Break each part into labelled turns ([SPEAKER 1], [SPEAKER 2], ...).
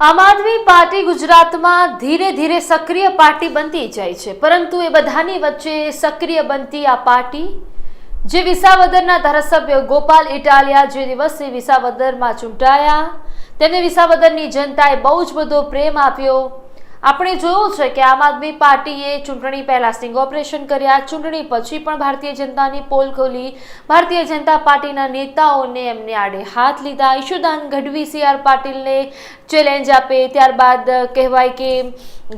[SPEAKER 1] આમ આદમી પાર્ટી ગુજરાતમાં ધીરે ધીરે સક્રિય પાર્ટી બનતી જાય છે. પરંતુ એ બધાની વચ્ચે સક્રિય બનતી આ પાર્ટી, જે વિસાવદરના ધારાસભ્ય ગોપાલ ઇટાલિયા જે દિવસે વિસાવદરમાં ચૂંટાયા તેમને વિસાવદરની જનતાએ બહુ જ બધો પ્રેમ આપ્યો. આપણે જોયું છે કે આમ આદમી પાર્ટીએ ચૂંટણી પહેલા સ્ટિંગ ઓપરેશન કર્યા. ચૂંટણી પછી પણ ભારતીય જનતાની પોલ ખોલી. ભારતીય જનતા પાર્ટીના નેતાઓને એમને આડે હાથ લીધા. ઈશુદાન ગઢવી સી આર પાટીલને ચેલેન્જ આપે. ત્યારબાદ કહેવાય કે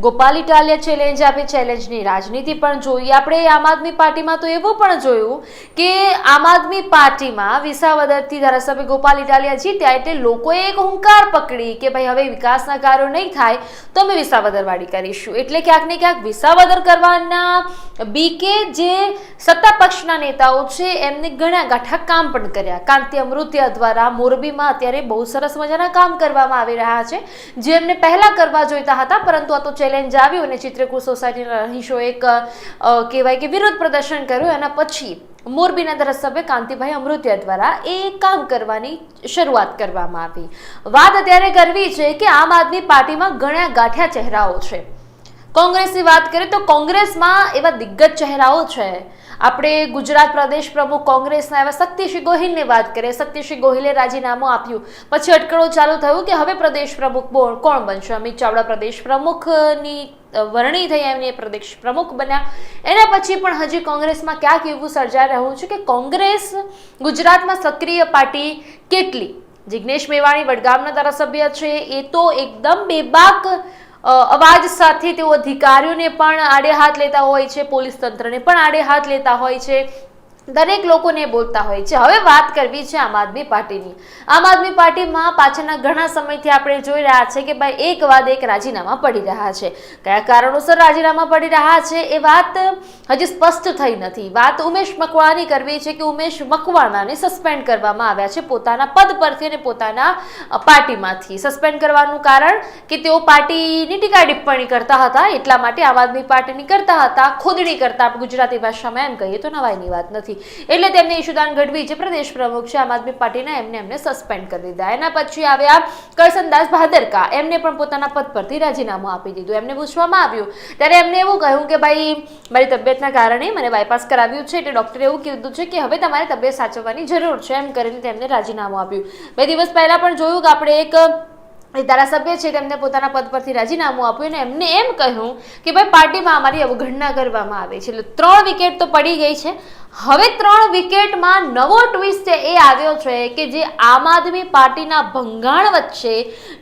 [SPEAKER 1] ગોપાલ ઇટાલિયા ચેલેન્જ આપે ચેલેન્જની રાજનીતિ પણ જોઈ. આપણે આમ આદમી પાર્ટીમાં તો એવું પણ જોયું કે આમ આદમી પાર્ટીમાં વિસાવદરથી ધારાસભ્ય ગોપાલ ઇટાલિયા જીત્યા એટલે લોકોએ એક હુંકાર પકડી કે ભાઈ હવે વિકાસના કાર્યો નહીં થાય, તો અમે વિસાવદરવાડી કરીશું. એટલે ક્યાંક ને ક્યાંક વિસાવદર કરવાના બીકે જે સત્તા પક્ષના નેતાઓ છે, એમને ઘણા ગાંઠા કામ પણ કર્યા. કાંતિ અમૃત્યા દ્વારા મોરબીમાં અત્યારે બહુ સરસ મજાના કામ કરવામાં આવી રહ્યા છે. જે એમને પહેલાં કરવા જોઈતા હતા, પરંતુ આ તો ચેલેન્જ આવ્યું અને ચિત્રકૂટ સોસાયટીના રહીશો એક કહેવાય કે વિરોધ પ્રદર્શન કર્યું. એના પછી મોરબીના ધારાસભ્ય કાંતિભાઈ અમૃતિયા દ્વારા એ કામ કરવાની શરૂઆત કરવામાં આવી. વાત અત્યારે કરવી છે કે આમ આદમી પાર્ટીમાં ઘણા ગાંઠ્યા ચહેરાઓ છે. કોંગ્રેસની વાત કરીએ તો કોંગ્રેસમાં એવા દિગ્ગજ ચહેરાઓ છે. આપણે ગુજરાત પ્રદેશ પ્રમુખ કોંગ્રેસના એવા શક્તિસિંહ ગોહિલની વાત કરીએ. શક્તિસિંહ ગોહિલે રાજીનામું આપ્યું. પછી અટકળો ચાલુ થયું કે હવે પ્રદેશ પ્રમુખ કોણ બનશે? અમિત ચાવડા પ્રદેશ પ્રમુખની વરણી થઈ એમને પ્રદેશ પ્રમુખ બન્યા. એના પછી પણ હજી કોંગ્રેસમાં ક્યાંક એવું સર્જાઈ રહ્યું છે કે કોંગ્રેસ ગુજરાતમાં સક્રિય પાર્ટી કેટલી? જિગ્નેશ મેવાણી વડગામના ધારાસભ્ય છે. એ તો એકદમ બેબાક અવાજ સાથે તેઓ અધિકારીઓને પણ આડે હાથ લેતા હોય છે, પોલીસ તંત્રને પણ આડે હાથ લેતા હોય છે. દરેક લોકોને બોલતા હોય છે. હવે વાત કરવી છે આમ આદમી પાર્ટીની. આમ આદમી પાર્ટીમાં પાછળના ઘણા સમયથી આપણે જોઈ રહ્યા છે કે ભાઈ એક વાદ એક રાજીનામા પડી રહ્યા છે. કયા કારણોસર રાજીનામા પડી રહ્યા છે એ વાત હજી સ્પષ્ટ થઈ નથી. વાત ઉમેશ મકવાણાની કરવી છે કે ઉમેશ મકવાણાને સસ્પેન્ડ કરવામાં આવ્યા છે પોતાના પદ પરથી અને પોતાના પાર્ટીમાંથી. સસ્પેન્ડ કરવાનું કારણ કે તેઓ પાર્ટીની ટીકા ટિપ્પણી કરતા હતા. એટલા માટે આમ આદમી પાર્ટીની કરતા હતા. ખોદણી કરતા ગુજરાતી ભાષામાં એમ કહીએ તો નવાઈની વાત નથી. એટલે તેમને ઈશુદાન ગઢવી, જે પ્રદેશ પ્રમુખ છે, આમ આદમી પાર્ટીના, એમને એમને સસ્પેન્ડ કરી દીધા. એના પછી આવ્યા કરસનદાસ ભાદરકા. એમને પણ પોતાના પદ પરથી રાજીનામું આપી દીધું. એમને પૂછવામાં આવ્યું. ત્યારે એમને એવું કહ્યું કે, ભાઈ, મારી તબિયતના કારણે મને બાયપાસ કરાવ્યું છે. એટલે ડૉક્ટરે એવું કીધું છે કે, હવે તમારે તબિયત સાચવવાની જરૂર છે. એમ કરીને તેમને રાજીનામું આપ્યું. બે દિવસ પહેલાં પણ જોયું કે, આપણે એક એ ધારાસભ્ય છે, તેમને પોતાના પદ પરથી રાજીનામું આપ્યું અને એમને એમ કહ્યું કે, ભાઈ, પાર્ટીમાં અમારી અવગણના કરવામાં આવે છે. એટલે ત્રણ વિકેટ તો પડી ગઈ છે. હવે ત્રણ વિકેટમાં નવો ટ્વિસ્ટ એ આવ્યો છે કે જે આમ આદમી પાર્ટીના ભંગાણ વચ્ચે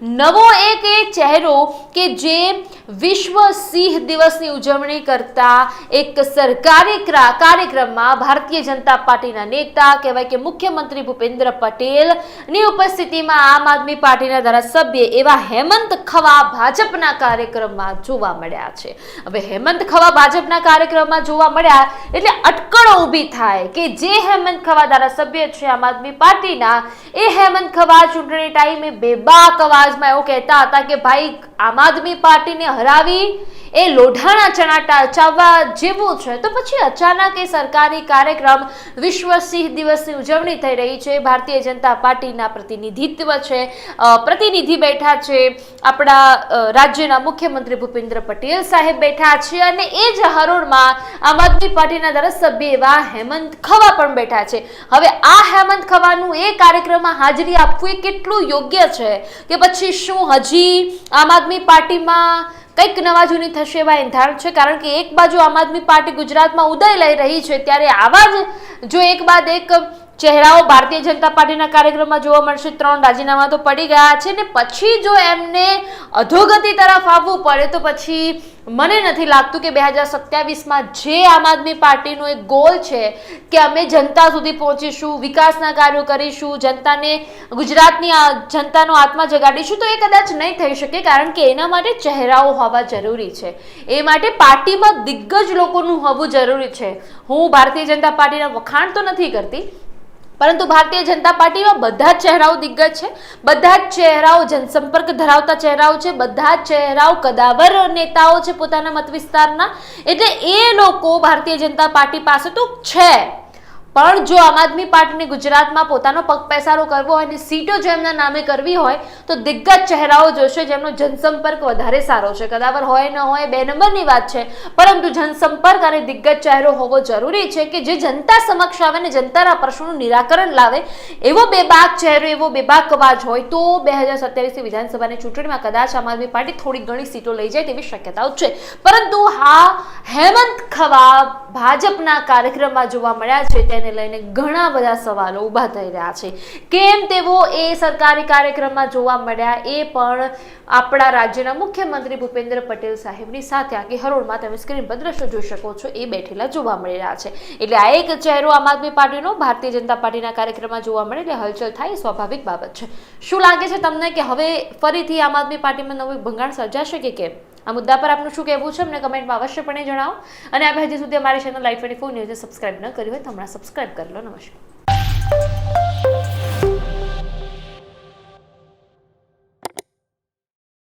[SPEAKER 1] નવો એક એ ચહેરો કે જે વિશ્વ સિંહ દિવસની ઉજવણી કરતા એક સરકારી ક્રા- કાર્યક્રમમાં ભારતીય જનતા પાર્ટીના નેતા, કહેવાય કે મુખ્યમંત્રી ભૂપેન્દ્ર પટેલની ઉપસ્થિતિમાં આમ આદમી પાર્ટીના ધારાસભ્ય એવા હેમંત ખવા ભાજપના કાર્યક્રમમાં જોવા મળ્યા છે. હવે હેમંત ખવા ભાજપના કાર્યક્રમમાં જોવા મળ્યા એટલે અટકળો ઊભી થાય કે જે હેમંત ખવા ધારાસભ્ય છે આમ આદમી પાર્ટીના, એ હેમંત ખવા ચૂંટણી ટાઈમે બેબાક અવાજમાં એવું કહેતા હતા કે ભાઈ, આમ આદમી પાર્ટીને હરાવી એ લોઢાણા ચણા ચાવવા જેવું છે. તો પછી અચાનક એ સરકારી કાર્યક્રમ વિશ્વ સિંહ દિવસની ઉજવણી થઈ રહી છે. ભારતીય જનતા પાર્ટીના પ્રતિનિધિત્વ છે. પ્રતિનિધિ બેઠા છે. આપણા રાજ્યના મુખ્યમંત્રી ભૂપેન્દ્ર પટેલ સાહેબ બેઠા છે અને એ જ હરોળમાં આમ આદમી પાર્ટીના ધારાસભ્ય એવા હેમંત ખવા પણ બેઠા છે. હવે આ હેમંત ખવાનું એ કાર્યક્રમમાં હાજરી આપવું એ કેટલું યોગ્ય છે? કે પછી શું હજી આમ આદમી પાર્ટીમાં કંઈક નવા જૂની થશે એવા એંધાણ છે, કારણ કે એક બાજુ આમ આદમી પાર્ટી ગુજરાતમાં ઉદય લઈ રહી છે, ત્યારે આવા જ જો એક બાદ એક ચહેરાઓ ભારતીય જનતા પાર્ટીના કાર્યક્રમમાં જોવા મળશે. ત્રણ રાજીનામા તો પડી ગયા છે ને પછી જો એમને અધોગતિ તરફ આવવું પડે તો પછી મને નથી લાગતું કે બે હજાર સત્યાવીસમાં જે આમ આદમી પાર્ટીનો એક ગોલ છે કે અમે જનતા સુધી પહોંચીશું, વિકાસના કાર્યો કરીશું, જનતાને ગુજરાતની જનતાનો આત્મા જગાડીશું, તો એ કદાચ નહીં થઈ શકે કારણ કે એના માટે ચહેરાઓ હોવા જરૂરી છે. એ માટે પાર્ટીમાં દિગ્ગજ લોકોનું હોવું જરૂરી છે. હું ભારતીય જનતા પાર્ટીના વખાણ તો નથી કરતી પરંતુ ભારતીય જનતા પાર્ટીમાં બધા જ ચહેરાઓ દિગ્ગજ છે. બધા જ ચહેરાઓ જનસંપર્ક ધરાવતા ચહેરાઓ છે. બધા જ ચહેરાઓ કદાવર નેતાઓ છે પોતાના મત વિસ્તારના એટલે એ લોકો ભારતીય જનતા પાર્ટી પાસે તો છે. પણ જો આમ આદમી પાર્ટીને ગુજરાતમાં પોતાનો પગ પેસારો કરવો હોય અને સીટો જો એમના નામે કરવી હોય તો દિગ્ગજ ચહેરાઓ જોશે જેમનો જનસંપર્ક વધારે સારો છે. કદાવર હોય ન હોય બે નંબરની વાત છે. પરંતુ જનસંપર્ક અને દિગ્ગજ ચહેરો હોવો જરૂરી છે કે જે જનતા સમક્ષ આવે ને જનતાના પ્રશ્નોનું નિરાકરણ લાવે. એવો બેબાક ચહેરો, એવો બેબાક અવાજ હોય તો બે હજાર સત્યાવીસની વિધાનસભાની ચૂંટણીમાં કદાચ આમ આદમી પાર્ટી થોડી ઘણી સીટો લઈ જાય તેવી શક્યતાઓ છે. પરંતુ હા, હેમંત ખવા ભાજપના કાર્યક્રમમાં જોવા મળ્યા છે. તેને લઈને ઘણા બધા સવાલો ઊભા થઈ રહ્યા છે. કેમ તેઓ એ સરકારી કાર્યક્રમમાં જોવા મળ્યા એ પણ આપણા રાજ્યના મુખ્યમંત્રી ભૂપેન્દ્ર પટેલ સાહેબની સાથે આખી હરોળમાં તમે સ્ક્રીન પર દ્રશ્યો જોઈ શકો છો. એ બેઠેલા જોવા મળી રહ્યા છે. એટલે આ એક ચહેરો આમ આદમી પાર્ટીનો, ભારતીય જનતા પાર્ટીના કાર્યક્રમમાં જોવા મળે એટલે હલચલ થાય એ સ્વાભાવિક બાબત છે. શું લાગે છે તમને કે હવે ફરીથી આમ આદમી પાર્ટીમાં નવું ભંગાણ સર્જાશે કે કેમ? આ મુદ્દા પર આપનું શું કહેવું છે? અમને કમેન્ટમાં અવશ્યપણે જણાવો. અને આપણે હજી સુધી અમારી ચેનલ લાઈફ ટ્વેન્ટી ફોર ન્યૂઝને સબસ્ક્રાઇબ ન કરી હોય તો હમણાં સબસ્ક્રાઈબ કરી લો. નમસ્કાર.